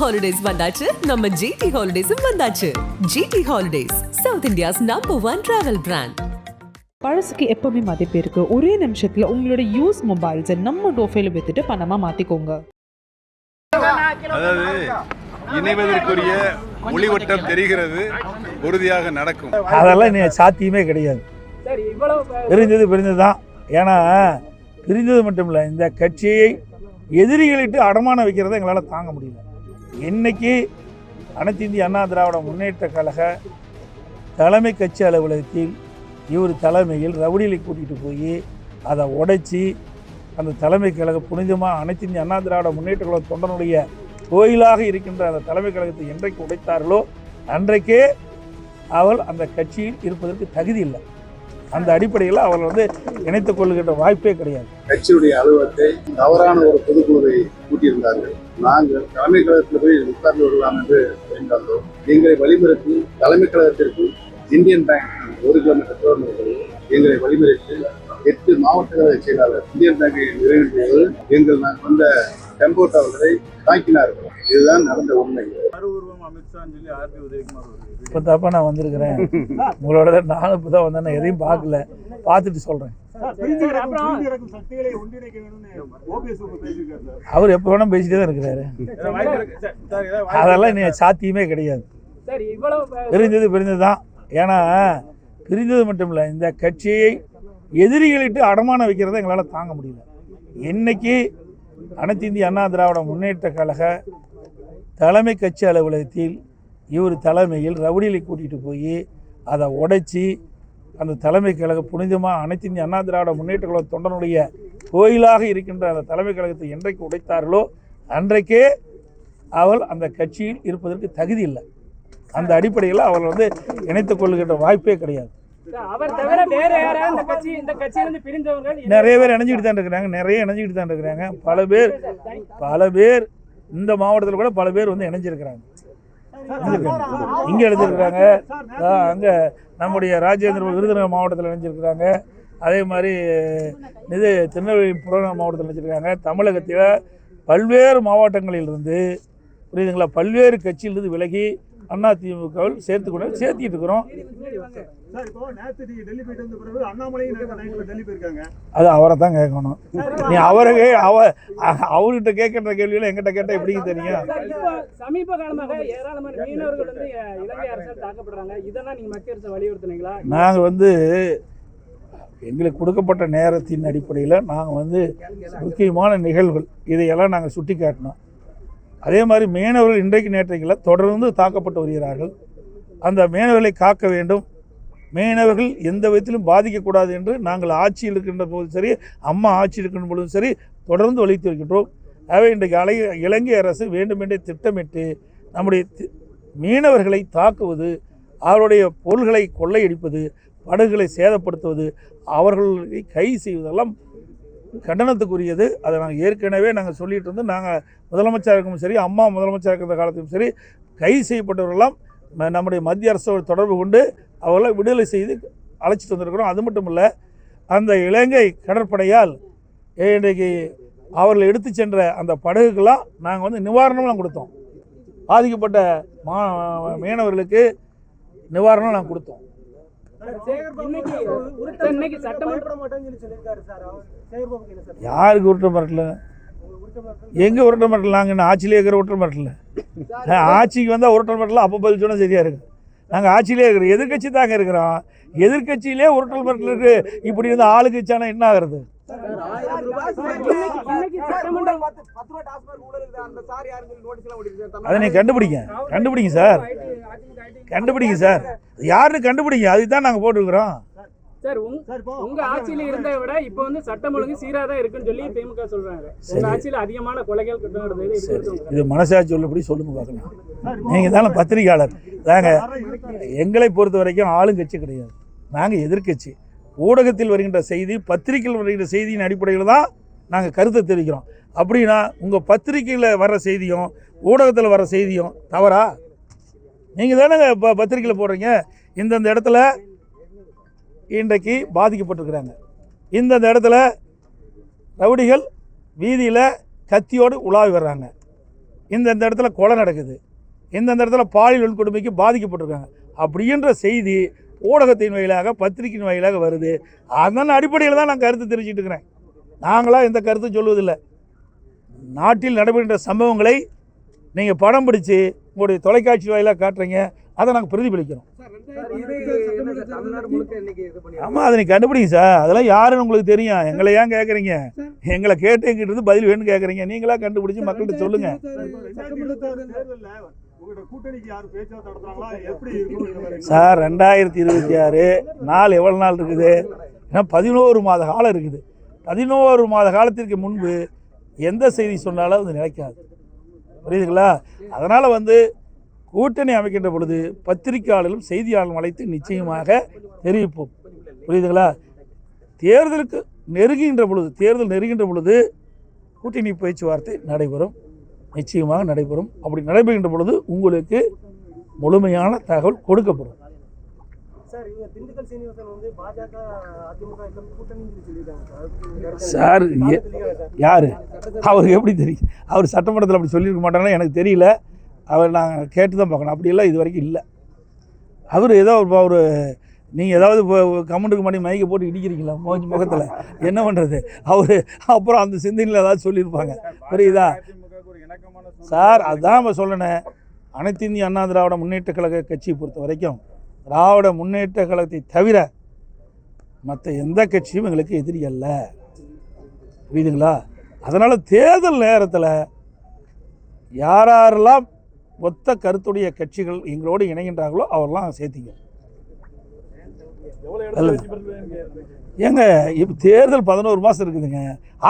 Holidays வந்தாச்சு. நம்ம GT ஹாலிடேஸும் வந்தாச்சு. GT holidays south India's number one travel brand பழசுக்கு எப்பவுமே மதிப்பு இருக்கு. ஒரே நிமிஷத்துல உங்களோட யூஸ் மொபைல்ஸை நம்ம டோஃபைல வித்துட்டு பணமா மாத்திக்கோங்க. அதாவது இணைவதற்குரிய ஒளிவட்டம் தெரிகிறது உறுதியாக நடக்கும். அதெல்லாம் நீ சாத்தியமே கிடையாது. பிரிஞ்சது பிரிஞ்சது தான் ஏன்னா பிரிஞ்சது மட்டும் இல்லை இந்த கட்சியை எதிரிகளிட்டு அடமானம் வைக்கிறத எங்களால் தாங்க முடியல. இன்னைக்கு அனைத்து இந்திய அண்ணா திராவிட முன்னேற்ற கழக தலைமை கட்சி அலுவலகத்தில் இவர் தலைமையில் ரவுடிகளை கூட்டிகிட்டு போய் அதை உடைச்சி அந்த தலைமை கழக புனிதமாக அனைத்து இந்திய அண்ணா திராவிட முன்னேற்ற கழக தொண்டனுடைய கோயிலாக இருக்கின்ற அந்த தலைமை கழகத்தை என்றைக்கு உடைத்தார்களோ அன்றைக்கே அவள் அந்த கட்சியில் இருப்பதற்கு தகுதி இல்லை. அந்த அடிப்படையில் அவர் வந்து இணைத்துக் கொள்ளுகின்ற வாய்ப்பே கிடையாது. கட்சியுடைய அலுவலகத்தை தவறான ஒரு பொதுக்குழுவை கூட்டியிருந்தார்கள். நாங்கள் தலைமை கழகத்தில் போய் உட்கார்ந்து விடலாம் என்று தெரிந்தாலும் எங்களை வழிமுறைக்கு தலைமை கழகத்திற்கு இந்தியன் பேங்க் ஒரு கிலோமீட்டர் தூரம் எங்களை வழிமுறைக்கு எட்டு மாவட்ட செயலாளர் இந்தியன் பேங்கை நிறைவேற்றியது எங்கள் நான் வந்த டெம்போ டவர்களை தாக்கினார்கள் இதுதான் நடந்த உண்மை. இப்போ தப்பா நான் வந்திருக்கிறேன். உங்களோட தான் நானும் இப்போ தான் வந்தேன் எதையும் பார்க்கல. பார்த்துட்டு சொல்கிறேன் அவர் எப்போ வேணால் பேசிட்டே தான் இருக்கிறாரு. அதெல்லாம் நீ சாத்தியமே கிடையாது. பிரிஞ்சது பிரிஞ்சது தான் ஏன்னா பிரிஞ்சது மட்டும் இல்லை இந்த கட்சியை எதிரிகளிட்டு அடமானம் வைக்கிறத எங்களால் தாங்க முடியல. இன்னைக்கு அனைத்து இந்திய அண்ணா திராவிட முன்னேற்ற கழக தலைமை கட்சி அலுவலகத்தில் இவர் தலைமையில் ரவுடிகளை கூட்டிகிட்டு போய் அதை உடைச்சி அந்த தலைமை கழக புனிதமாக அனைத்து இந்திய அண்ணா திராவிட முன்னேற்ற கழக தொண்டனுடைய கோயிலாக இருக்கின்ற அந்த தலைமை கழகத்தை என்றைக்கு உடைத்தார்களோ அன்றைக்கே அவள் அந்த கட்சியில் இருப்பதற்கு தகுதி இல்லை. அந்த அடிப்படையில் அவள் வந்து இணைத்துக் கொள்கின்ற வாய்ப்பே கிடையாது. அவர் தவிர வேற யாராவது இந்த கட்சி இந்த கட்சியிலிருந்து பிரிந்தவர்கள் நிறைய பேர் இணைஞ்சிக்கிட்டு தான் இருக்கிறாங்க. நிறைய இணைஞ்சிக்கிட்டு தான் இருக்கிறாங்க. பல பேர் பல பேர் இந்த மாவட்டத்தில் கூட பல பேர் வந்து இணைஞ்சிருக்கிறாங்க. இங்கே இணைஞ்சிருக்கிறாங்க அங்க நம்முடைய ராஜேந்திர விருதுநகர் மாவட்டத்தில் இணைஞ்சிருக்கிறாங்க. அதே மாதிரி இது திருநெல்வேலி புறநகர் மாவட்டத்தில் இணைஞ்சிருக்காங்க தமிழகத்தில் பல்வேறு மாவட்டங்களிலிருந்து புரியுதுங்களா? பல்வேறு கட்சியிலிருந்து விலகி அண்ணா திமுகவில் சேர்த்து கொண்டு சேர்த்திட்டு இருக்கிறோம். அது அவரை தான் கேட்கணும். நீ அவரை கே அவ அ- அவர்கிட்ட கேட்குற கேள்வியில எங்கிட்ட கேட்டால் எப்படிங்க தெரியும்? சமீப காலமாக ஏராளமான மீனவர்கள் வந்து இலங்கை அரசால் தாக்கப்படுறாங்க. இதெல்லாம் நீங்க மத்திய அரசு வலியுறுத்துனீங்களா? நாங்கள் வந்து எங்களுக்கு கொடுக்கப்பட்ட நேரத்தின் அடிப்படையில் நாங்கள் வந்து முக்கியமான நிகழ்வுகள் இதையெல்லாம் நாங்கள் சுட்டி காட்டினோம் அதே மாதிரி மீனவர்கள் இன்றைக்கு நேற்றைகளில் தொடர்ந்து தாக்கப்பட்டு வருகிறார்கள். அந்த மீனவர்களை காக்க வேண்டும். மீனவர்கள் எந்த விதத்திலும் பாதிக்கக்கூடாது என்று நாங்கள் ஆட்சியில் இருக்கின்ற போதும் சரி அம்மா ஆட்சி இருக்கின்ற பொழுதும் சரி தொடர்ந்து வலித்து வருகின்றோம். ஆகவே இன்றைக்கு அலை இலங்கை அரசு வேண்டுமென்றே திட்டமிட்டு நம்முடைய தி- மீனவர்களை தாக்குவது அவருடைய பொருள்களை கொள்ளையடிப்பது படகுகளை சேதப்படுத்துவது அவர்களை கைது செய்வதெல்லாம் கண்டனத்துக்குரியது. அதை நாங்கள் ஏற்கனவே நாங்கள் சொல்லிட்டு இருந்து நாங்கள் முதலமைச்சர் இருக்கும் சரி அம்மா முதலமைச்சர் இருக்கிற காலத்திலும் சரி கைது செய்யப்பட்டவர்களெல்லாம் நம்முடைய மத்திய அரசோடு தொடர்பு கொண்டு அவர்களை விடுதலை செய்து அழைச்சிட்டு வந்திருக்கிறோம். அது மட்டும் இல்லை அந்த இலங்கை கடற்படையால் இன்றைக்கு அவர்களை எடுத்து சென்ற அந்த படகுக்கெல்லாம் நாங்கள் வந்து நிவாரணம்லாம் கொடுத்தோம். பாதிக்கப்பட்ட மா மீனவர்களுக்கு நிவாரணம் நாங்கள் கொடுத்தோம் இன்னைக்கு சார், இன்னைக்கு சட்டமன்ற யாருக்கு உருட்ட மிரட்டல எங்கே உருட்ட மிரட்டல நாங்கள் என்ன ஆட்சியிலே இருக்கிற உருட்ட மிரட்டல ஆட்சிக்கு வந்தால் உருட்ட மிரட்டல அப்போ பதில் சொன்னால் சரியாக இருக்கும். நாங்கள் ஆட்சியிலே இருக்கிறோம் எதிர்க்கட்சி தாங்க இருக்கிறோம். எதிர்க்கட்சியிலே உருட்டல் மிரட்டல் இருக்கு. இப்படி வந்து ஆளுங்கட்சியானா என்ன ஆகுறது? அதை நீ கண்டுபிடிங்க. கண்டுபிடிங்க சார். கண்டுபிடிங்க சார். யாருன்னு கண்டுபிடிங்க. அதுக்கு தான் நாங்கள் போட்டுருக்குறோம். சார் உங்க உங்க ஆட்சியில இருந்ததை விட இப்போ வந்து சட்டம் ஒழுங்கு சீரா தான் இருக்குன்னு சொல்லி திமுக சொல்றாங்க. உங்க ஆட்சியில அதிகமான கொலைகள் குற்றம் நடந்தது இது மனசாட்சி உள்ளபடி சொல்லுங்க பார்க்கலாம். நீங்கள் தானே பத்திரிகையாளர். தாங்க எங்களை பொறுத்த வரைக்கும் ஆளுங்கட்சி கிடையாது. நாங்கள் எதிர்க்கட்சி. ஊடகத்தில் வருகின்ற செய்தி பத்திரிகையில் வருகின்ற செய்தியின் அடிப்படையில் தான் நாங்கள் கருத்தை தெரிவிக்கிறோம். அப்படின்னா உங்கள் பத்திரிகையில் வர்ற செய்தியும் ஊடகத்தில் வர செய்தியும் தவறா? நீங்கள் தானே இப்போ பத்திரிக்கையில் போடுறீங்க. இந்தந்த இடத்துல இன்றைக்கு பாதிக்கப்பட்டிருக்கிறாங்க. இந்தந்த இடத்துல ரவுடிகள் வீதியில் கத்தியோடு உலாவி வர்றாங்க. இந்தந்த இடத்துல கொலை நடக்குது. இந்தந்த இடத்துல பாலியல் வன்கொடுமைக்கு பாதிக்கப்பட்டிருக்காங்க. அப்படின்ற செய்தி ஊடகத்தின் வாயிலாக பத்திரிகையின் வாயிலாக வருது அதன் அடிப்படையில் தான் நான் கருத்து தெரிவிச்சிட்டு இருக்கிறேன் நாங்களாம் எந்த கருத்தும் சொல்வதில்லை நாட்டில் நடைபெறுகின்ற சம்பவங்களை நீங்கள் படம் பிடிச்சு உங்களுடைய தொலைக்காட்சி வாயிலாக காட்டுறீங்க அதை நாங்கள் பிரதிபலிக்கிறோம் ஆமாம் அதை நீங்கள் கண்டுபிடிங்க சார் அதெல்லாம் யாருன்னு உங்களுக்கு தெரியும் எங்களை ஏன் கேட்குறீங்க எங்களை கேட்டு எங்கிட்ட இருந்து பதில் வேணும்னு கேட்குறீங்க நீங்களா கண்டுபிடிச்சி மக்கள்கிட்ட சொல்லுங்கள் சார் ரெண்டாயிரத்தி இருபத்தி ஆறு நாள் எவ்வளோ நாள் இருக்குது? ஏன்னா பதினோரு மாத காலம் இருக்குது. பதினோரு மாத காலத்திற்கு முன்பு எந்த செய்தி சொன்னாலும் அது நிலைக்காது. புரியுதுங்களா? அதனால் வந்து கூட்டணி அமைக்கின்ற பொழுது பத்திரிகையாளர்களும் செய்தியாளரும் அழைத்து நிச்சயமாக தெரிவிப்போம். புரியுதுங்களா? தேர்தலுக்கு நெருங்குகின்ற பொழுது தேர்தல் நெருங்குகின்ற பொழுது கூட்டணி பேச்சுவார்த்தை நடைபெறும். நிச்சயமாக நடைபெறும். அப்படி நடைபெறுகின்ற பொழுது உங்களுக்கு முழுமையான தகவல் கொடுக்கப்படும். சார் யார்? அவருக்கு எப்படி தெரியும்? அவர் சட்டமன்றத்தில் அப்படி சொல்லியிருக்க மாட்டாங்கன்னா எனக்கு தெரியல. அவர் நாங்கள் கேட்டு தான் பார்க்கணும். அப்படியெல்லாம் இது வரைக்கும் இல்லை. அவர் ஏதோ ஒரு நீங்கள் ஏதாவது கமெண்ட்டுக்கு பண்ணி மைக்கை போட்டு இடிக்கிறீங்களா? மோஞ்சி முகத்தில். என்ன பண்ணுறது அவர் அப்புறம் அந்த சிந்தனையில் ஏதாவது சொல்லியிருப்பாங்க. புரியுதா? சார் அதுதான் நம்ம சொல்லணேன் அனைத்து இந்திய அண்ணா திராவிட முன்னேற்ற கழக கட்சியை பொறுத்த வரைக்கும் திராவிட முன்னேற்ற கழகத்தை தவிர மற்ற எந்த கட்சியும் எங்களுக்கு எதிரி அல்ல. புரியுதுங்களா? அதனால் தேர்தல் நேரத்தில் யாரெல்லாம் ஒத்த கருத்துடைய கட்சிகள் எங்களோடு இணைகின்றார்களோ அவரெல்லாம் சேர்த்திங்க. ஏங்க இப்போ தேர்தல் பதினோரு மாதம் இருக்குதுங்க.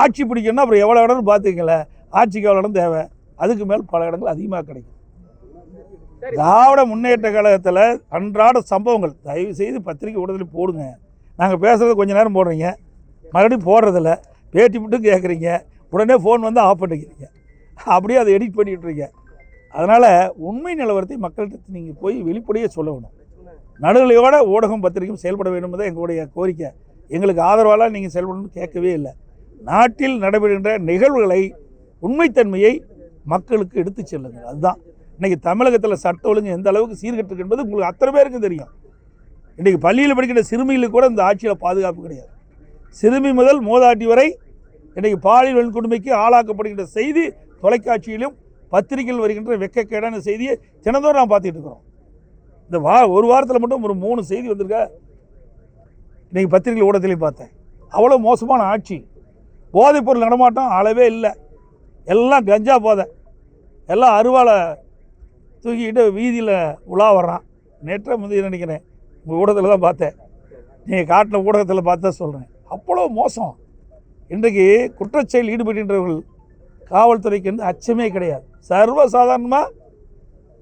ஆட்சி பிடிக்கணும்னா அப்புறம் எவ்வளோ இடம்னு பார்த்துக்கங்களேன் ஆட்சிக்கு எவ்வளோ இடம் தேவை? அதுக்கு மேல் பல இடங்கள் அதிகமாக கிடைக்கும். திராவிட முன்னேற்ற கழகத்தில் அன்றாட சம்பவங்கள் தயவு செய்து பத்திரிகை ஊடகத்தில் போடுங்க. நாங்கள் பேசுகிறது கொஞ்ச நேரம் போடுறீங்க. மறுபடியும் போடுறதில்ல. பேட்டி மட்டும் கேட்குறீங்க உடனே ஃபோன் வந்து ஆஃப் பண்ணிக்கிறீங்க. அப்படியே அதை எடிட் பண்ணிட்டுருங்க அதனால் உண்மை நிலவரத்தை மக்கள்கிட்ட நீங்கள் போய் வெளிப்படையாக சொல்ல வேணும் நடுநிலையோட ஊடகம் பத்திரிகையும் செயல்பட வேண்டும் தான் எங்களுடைய கோரிக்கை. எங்களுக்கு ஆதரவாலாம் நீங்கள் செயல்படணும்னு கேட்கவே இல்லை. நாட்டில் நடைபெறுகின்ற நிகழ்வுகளை உண்மைத்தன்மையை மக்களுக்கு எடுத்து செல்லுங்கள். அதுதான். இன்றைக்கி தமிழகத்தில் சட்ட ஒழுங்கு எந்த அளவுக்கு சீர்கெட்டு என்பது உங்களுக்கு அத்தனை பேருக்கு தெரியும். இன்றைக்கி பள்ளியில் படிக்கிற சிறுமிகளுக்கு கூட இந்த ஆட்சியில் பாதுகாப்பு கிடையாது. சிறுமி முதல் மோதாட்டி வரை இன்றைக்கி பாலியல் வன்கொடுமைக்கு ஆளாக்கப்படுகின்ற செய்தி தொலைக்காட்சியிலும் பத்திரிகையில் வருகின்ற வெக்கக்கேடான செய்தியை தினந்தோறும் நாம் பார்த்துட்டு இருக்கிறோம். இந்த வா ஒரு வாரத்தில் மட்டும் ஒரு மூணு செய்தி வந்திருக்க. இன்றைக்கி பத்திரிகை ஊடகத்திலையும் பார்த்தேன். அவ்வளோ மோசமான ஆட்சி. போதைப்பொருள் நடமாட்டம் அளவே இல்லை. எல்லாம் கஞ்சா போதை. எல்லாம் அருவாளை தூக்கிக்கிட்டு வீதியில் உலா வர்றான். நேற்றை முந்தைய நினைக்கிறேன்? உங்கள் ஊடகத்தில் தான் பார்த்தேன். நீங்கள் காட்டின ஊடகத்தில் பார்த்தா சொல்கிறேன் அவ்வளோ மோசம். இன்றைக்கு குற்றச்செயல் ஈடுபடுகின்றவர்கள் காவல்துறைக்கு வந்து அச்சமே கிடையாது. சர்வசாதாரணமாக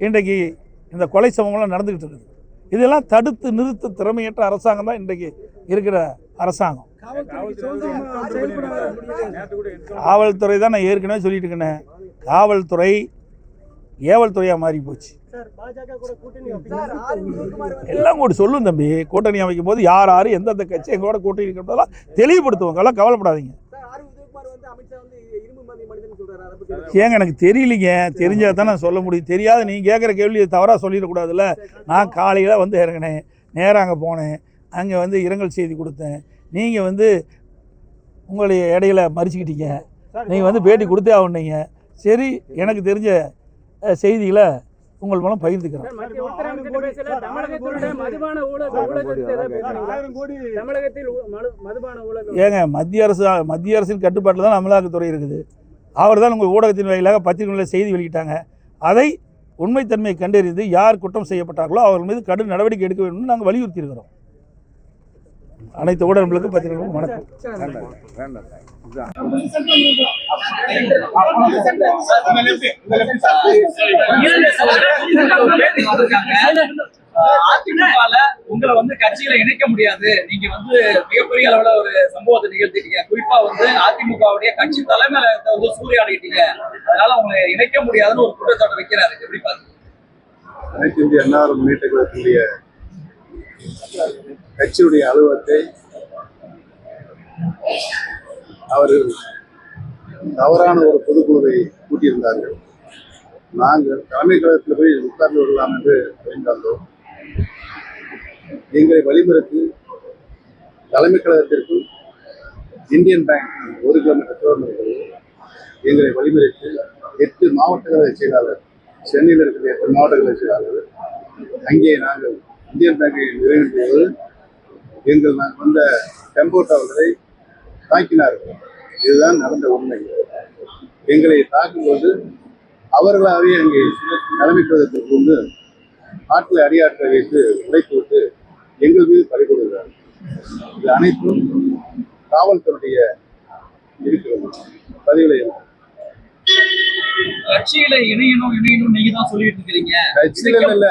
இன்றைக்கு இந்த கொலை சம்பவம்லாம் நடந்துக்கிட்டு இருக்குது. இதெல்லாம் தடுத்து நிறுத்த திறமையற்ற அரசாங்கம் தான் இன்றைக்கு இருக்கிற அரசாங்கம். காவல்துறை தான் நான் ஏற்கனவே சொல்லிட்டு இருக்கேன். காவல்துறை ஏவல்துறையாக மாறி போச்சு எல்லாம் கூட சொல்லும் தம்பி. கூட்டணி அமைக்கும் போது யார் யார் எந்தெந்த கட்சி எங்களோட கூட்டணி இருக்கிறதெல்லாம் தெளிவுபடுத்துவாங்க எல்லாம் கவலைப்படாதீங்க. ஏங்க எனக்கு தெரியலிங்க. தெரிஞ்சால் தான் நான் சொல்ல முடியும். தெரியாத நீங்கள் கேட்குற கேள்வி தவறாக சொல்லிடக்கூடாதுல்ல. நான் காலையில் வந்து இறங்கினேன். நேராக அங்கே போனேன். அங்கே வந்து இரங்கல் செய்தி கொடுத்தேன். நீங்கள் வந்து உங்களுடைய இடையில மறிச்சுக்கிட்டீங்க. நீங்கள் வந்து பேட்டி கொடுத்தே ஆகணுங்க சரி எனக்கு தெரிஞ்ச செய்திகளை உங்கள் மூலம் பகிர்ந்துக்கிறேன். ஏங்க மத்திய அரசு மத்திய அரசின் கட்டுப்பாட்டில் தான் அமலாக்கத்துறை இருக்குது. அவர் தான் உங்கள் ஊடகத்தின் வாயிலாக பத்திரிகைகளில் செய்தி வெளியிட்டாங்க. அதை உண்மைத்தன்மையை கண்டறிந்து யார் குற்றம் செய்யப்பட்டார்களோ அவர்கள் மீது கடும் நடவடிக்கை எடுக்க வேண்டும்னு நாங்கள் வலியுறுத்தி இருக்கிறோம் அனைத்து ஊடகங்களுக்கு பத்திரிகைகளுக்கும் வணக்கம். அதிமுகல உங்களை வந்து கட்சியில இணைக்க முடியாது. நீங்க வந்து மிகப்பெரிய அளவுல ஒரு சம்பவத்தை நிகழ்த்திட்டீங்க. குறிப்பா வந்து அதிமுகவுடைய கட்சி தலைமையில வந்து சூறையாடிட்டீங்க. அதனால உங்களை இணைக்க முடியாதுன்னு ஒரு குற்றச்சாட்டு வைக்கிறாரு. எப்படி பாருங்க அனைத்து இந்திய அண்ணா முன்னேற்ற கட்சியுடைய அலுவலகத்தை அவர்கள் தவறான ஒரு பொதுக்குழுவை கூட்டியிருந்தார்கள். நாங்கள் தலைமை கழகத்தில் போய் உட்கார்ந்து விடலாம் என்று அறிந்தாந்தோம் எங்களை வழிமுறைத்து தலைமை கழகத்திற்கும் இந்தியன் பேங்க் ஒரு கிலோமீட்டர் தூரம் எங்களை வழிமுறைத்து எட்டு மாவட்டங்களை செயலாளர் சென்னையில் இருக்கிற எட்டு மாவட்டங்களை செயலாளர் அங்கே நாங்கள் இந்தியன் பேங்கை நிறைவேற்றிய போது எங்கள் நாங்கள் வந்த டெம்போ தாக்கினார்கள் இதுதான் நடந்த உண்மை. எங்களை தாக்கும்போது அவர்களாகவே அங்கே கழகத்திற்கு வந்து ஆற்றில் அடியாற்ற வைத்து உடைத்து விட்டு எங்கள் மீது பறிகொடுக்கிறார்கள் இது அனைத்தும் காவல்துறையுடைய இருக்கிறது. பதிவுல இருக்கு கட்சியில இணையணும் இணையணும் நீங்க தான் சொல்லிட்டு இருக்கிறீங்க. கட்சியில இல்ல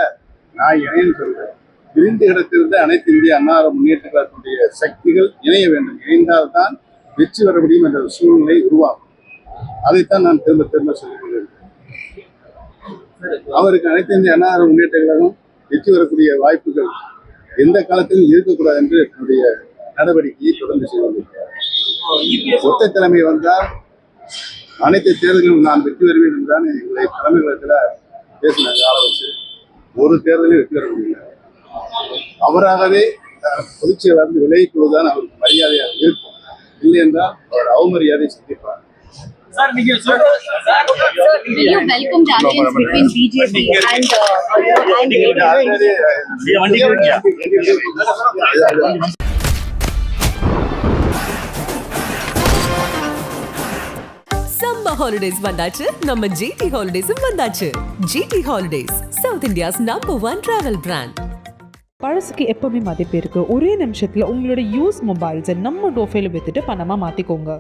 நான் இணையன்னு சொல்றேன். பிரிந்து கிடத்திருந்த அனைத்து இந்திய அன்னார முன்னேற்ற கழகத்துடைய சக்திகள் இணைய வேண்டும். இணைந்தால்தான் வெற்றி பெற முடியும் என்ற சூழ்நிலை உருவாகும். அதைத்தான் நான் திரும்ப திரும்ப சொல்லிக் அவருக்கு அனைத்து இந்திய அன்னார முன்னேற்ற கழகம் வெற்றி பெறக்கூடிய வாய்ப்புகள் எந்த காலத்திலும் இருக்கக்கூடாது என்று என்னுடைய நடவடிக்கையை தொடர்ந்து செய்து கொண்டிருக்கிறார். ஒத்த தலைமை வந்தால் அனைத்து தேர்தலிலும் நான் வெற்றி பெறுவேன் என்றுதான் எங்களை தலைமை கழகத்தில் பேசினாங்க ஆள ஒரு தேர்தலில் வெற்றி பெற முடியல. அவராகவே பொதுச் செயலாளர் விலகிக் கொள்வதுதான் அவருக்கு மரியாதையாக இருக்கும் இல்லை என்றால் அவர் அவமரியாதை சந்திப்பார் Do you welcome the alliance between BJP and uh, and ADS? Summer holidays வந்தாச்சு நம்ம ஜிடி ஹாலிடேஸும் வந்தாச்சு GT holidays south India's number one travel brand பழசுக்கு எப்பவுமே மதிப்பு இருக்கு. ஒரே நிமிஷத்துல உங்களோட யூஸ் மொபைல்ஸை நம்ம டோஃபைல வித்துட்டு பணமா மாத்திக்கோங்க.